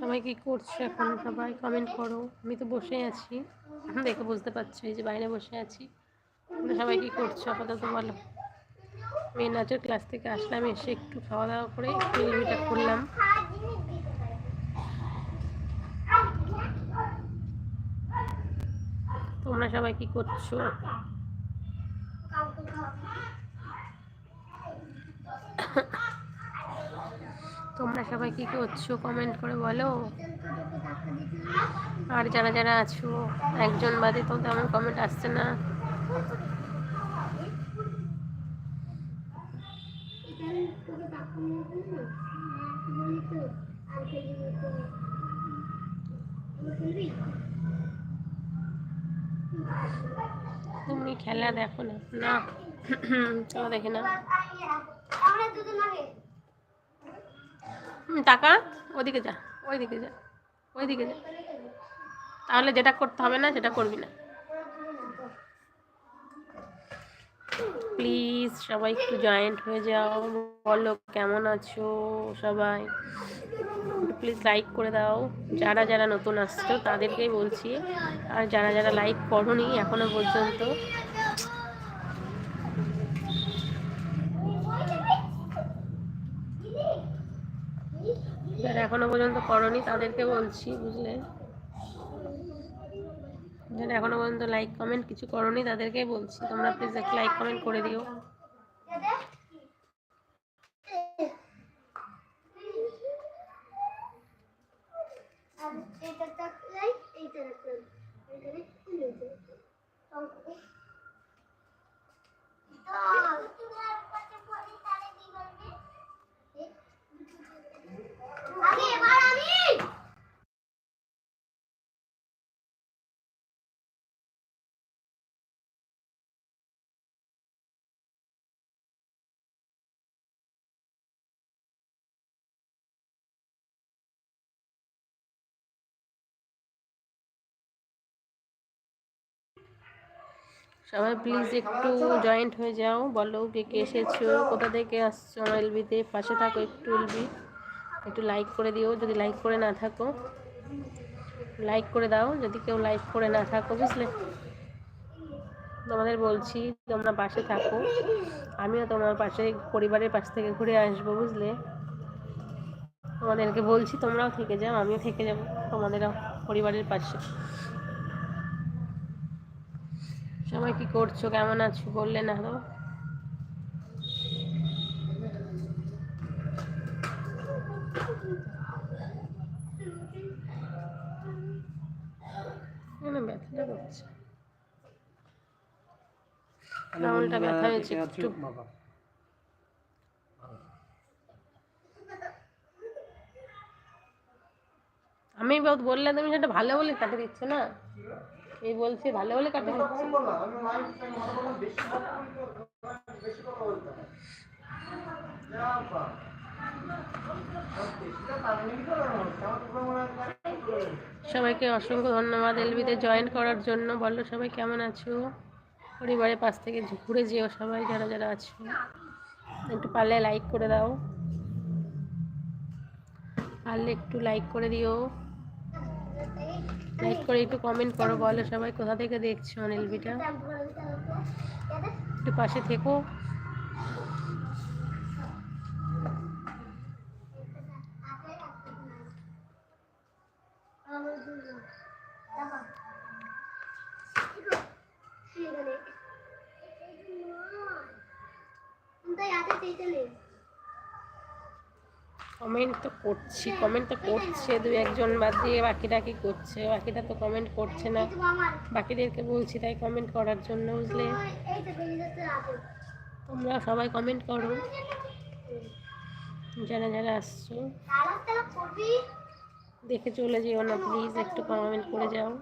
সবাই কি করছ এখন? সবাই কমেন্ট করো। আমি তো বসেই আছি। দেখে বুঝতে পারছ যে বাইরে বসে আছি। সবাই কি করছ? আপাতত বলো। মেয়ে নাচের ক্লাস থেকে আসলাম, এসে একটু খাওয়া দাওয়া করে একটু করলাম। তোমরা সবাই কি করছ? তোমরা সবাই কি করছ কমেন্ট করে বলো। আর যারা যারা আছো, একজন বাদে তো তেমন কমেন্ট আসছে না। তুমি খেলা দেখো না। না খেলা দেখে না টাকা ওদিকে যা, ওইদিকে যা ওইদিকে যা। তাহলে যেটা করতে হবে না, সেটা করবি না। প্লিজ সবাই একটু জয়েন্ট হয়ে যাও, বলো কেমন আছো সবাই? প্লিজ লাইক করে দাও। যারা যারা নতুন আসছো, তাদেরকেই বলছি। আর যারা যারা লাইক করনি, এখনও পর্যন্ত যারা এখনও পর্যন্ত করনি, তাদেরকে বলছি, বুঝলে? যারা এখনও পর্যন্ত লাইক কমেন্ট কিছু করনি, তাদেরকেই বলছি, তোমরা প্লিজ একটা লাইক কমেন্ট করে দিও। আমি সবাই প্লিজ একটু জয়েন্ট হয়ে যাও। বলো কে কে এসেছ, কোথা থেকে আসছো এলবিতে পাশে থাকো একটু এলবি একটু লাইক করে দিও, যদি লাইক করে না থাকো। লাইক করে দাও, যদি কেউ লাইক করে না থাকো, বুঝলে? তোমাদের বলছি, তোমরা পাশে থাকো। আমিও তোমার পাশে, পরিবারের পাশ থেকে ঘুরে আসব, বুঝলে? তোমাদেরকে বলছি, তোমরাও থেকে যাও, আমিও থেকে যাব, তোমাদেরও পরিবারের পাশে। সবাই কি করছ? কেমন আছো? বললে না তো। ব্যথাটা করছে? আঙুলটা ব্যথা হয়েছে একটু। আমি বহুত বললে তুমি সেটা ভালো বলে কাটে দিচ্ছ না? এই বলছি, ভালো বলে কাটে দিচ্ছ। সবাইকে অসংখ্য ধন্যবাদ এলবিতে জয়েন করার জন্য। বলো সবাই কেমন আছো? পরিবারের পাশ থেকে ঘুরে যেও সবাই, যারা যারা আছো। একটু পারলে লাইক করে দাও। পারলে একটু লাইক করে দিও। লাইক করে একটু কমেন্ট করো বলো সবাই কোথা থেকে দেখছ এলবিটা একটু পাশে থেকো। কমেন্ট তো করছি কমেন্ট তো করছে দু একজন বাদ দিয়ে বাকিরা কি করছে? বাকিরা তো কমেন্ট করছে না। বাকিদেরকে বলছি তাই কমেন্ট করার জন্য, বুঝলে? তোমরা সবাই কমেন্ট করো। যারা যারা আসছো, দেখে চলে যেও না প্লিজ একটু কমেন্ট করে যাও।